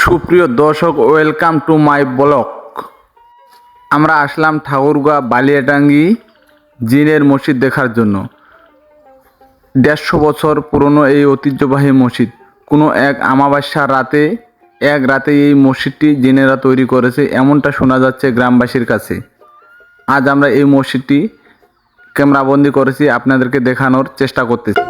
সুপ্রিয় দর্শক welcome to my block আমরা আসলাম ঠাকুরগাঁ বালিয়াটাঙ্গি জিনের মসজিদ দেখার জন্য। দেড়শো বছর পুরনো এই ঐতিহ্যবাহী মসজিদ। কোনো এক আমাবাস্যার রাতে, এক রাতে এই মসজিদটি জিনেরা তৈরি করেছে, এমনটা শোনা যাচ্ছে গ্রামবাসীর কাছে। আজ আমরা এই মসজিদটি ক্যামেরাবন্দি করেছি, আপনাদেরকে দেখানোর চেষ্টা করতেছি।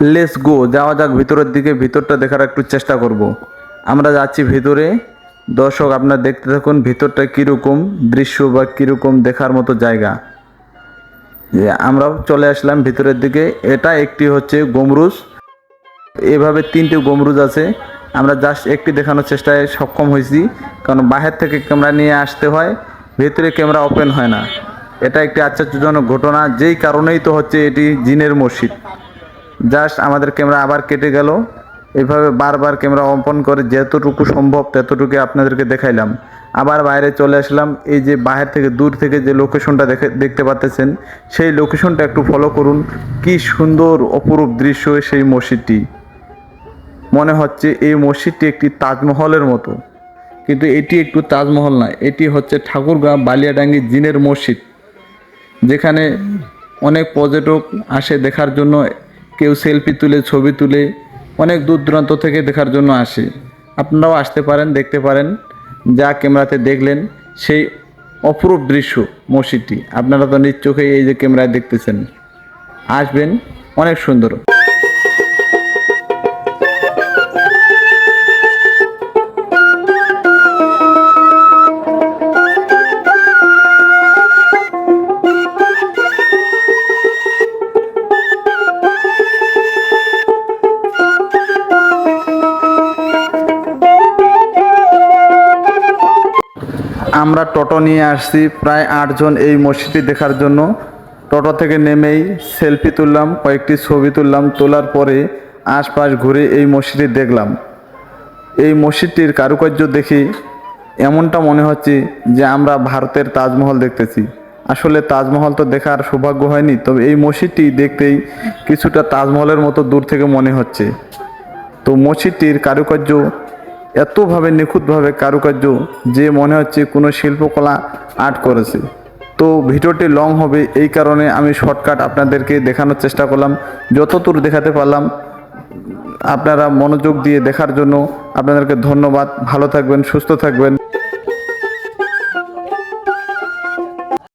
লেস গো, যাওয়া যাক, ভিতরের দিকে, ভিতরটা দেখার একটু চেষ্টা করব। আমরা যাচ্ছি ভিতরে। দর্শক, আপনারা দেখতে থাকুন, ভিতরটা কীরকম দৃশ্য বা কীরকম দেখার মতো জায়গা। যে আমরা চলে আসলাম ভিতরের দিকে। এটা একটি হচ্ছে গমরুজ। এভাবে তিনটে গমরুজ আছে। আমরা জাস্ট একটি দেখানোর চেষ্টায় সক্ষম হয়েছি। কারণ বাহির থেকে ক্যামেরা নিয়ে আসতে হয়, ভেতরে ক্যামেরা ওপেন হয় না। এটা একটি আশ্চর্যজনক ঘটনা। যেই কারণেই তো হচ্ছে এটি জিনের মসজিদ। জাস্ট আমাদের ক্যামেরা আবার কেটে গেল। এভাবে বারবার ক্যামেরা ওপেন করে যতটুকু সম্ভব ততটুকু আপনাদেরকে দেখাইলাম। আবার বাইরে চলে আসলাম, এই যে বাইরে থেকে দূর থেকে যে লোকেশনটা দেখে, দেখতে পাচ্তেছেন সেই লোকেশনটা একটু ফলো করুন। কি সুন্দর অপরূপ দৃশ্য সেই মসজিদটি। মনে হচ্ছে এই মসজিদটি একটি তাজমহলের মতো। কিন্তু এটি একটু তাজমহল না, এটি হচ্ছে ঠাকুরগাঁ বালিয়াডাঙ্গি জিনের মসজিদ। যেখানে অনেক পর্যটক আসে দেখার জন্য কেউ সেলফি তুলে, ছবি তুলে, অনেক দূর দূরান্ত থেকে দেখার জন্য আসে। আপনারাও আসতে পারেন, দেখতে পারেন, যা ক্যামেরাতে দেখলেন, সেই অপরূপ দৃশ্য, মসজিদটি। আপনারা তো নিজ চোখে এই যে ক্যামেরায় দেখতেছেন। আসবেন, অনেক সুন্দর। আমরা টোটো নিয়ে আসছি প্রায় আটজন এই মসজিদটি দেখার জন্য। টোটো থেকে নেমেই সেলফি তুললাম, কয়েকটি ছবি তুললাম, তোলার পরে আশপাশ ঘুরে এই মসজিদটি দেখলাম। এই মসজিদটির কারুকার্য দেখে এমনটা মনে হচ্ছে যে আমরা ভারতের তাজমহল দেখতেছি। আসলে তাজমহল তো দেখার সৌভাগ্য হয়নি, তবে এই মসজিদটি দেখতেই কিছুটা তাজমহলের মতো দূর থেকে মনে হচ্ছে। তো মসজিদটির কারুকার্য এতভাবে নিখুঁতভাবে কারুকার্য যে মনে হচ্ছে কোনো শিল্পকলা আর্ট করেছে। তো ভিডিওটি লং হবে, এই কারণে আমি শর্টকাট আপনাদেরকে দেখানোর চেষ্টা করলাম। যতদূর দেখাতে পারলাম, আপনারা মনোযোগ দিয়ে দেখার জন্য আপনাদেরকে ধন্যবাদ। ভালো থাকবেন, সুস্থ থাকবেন।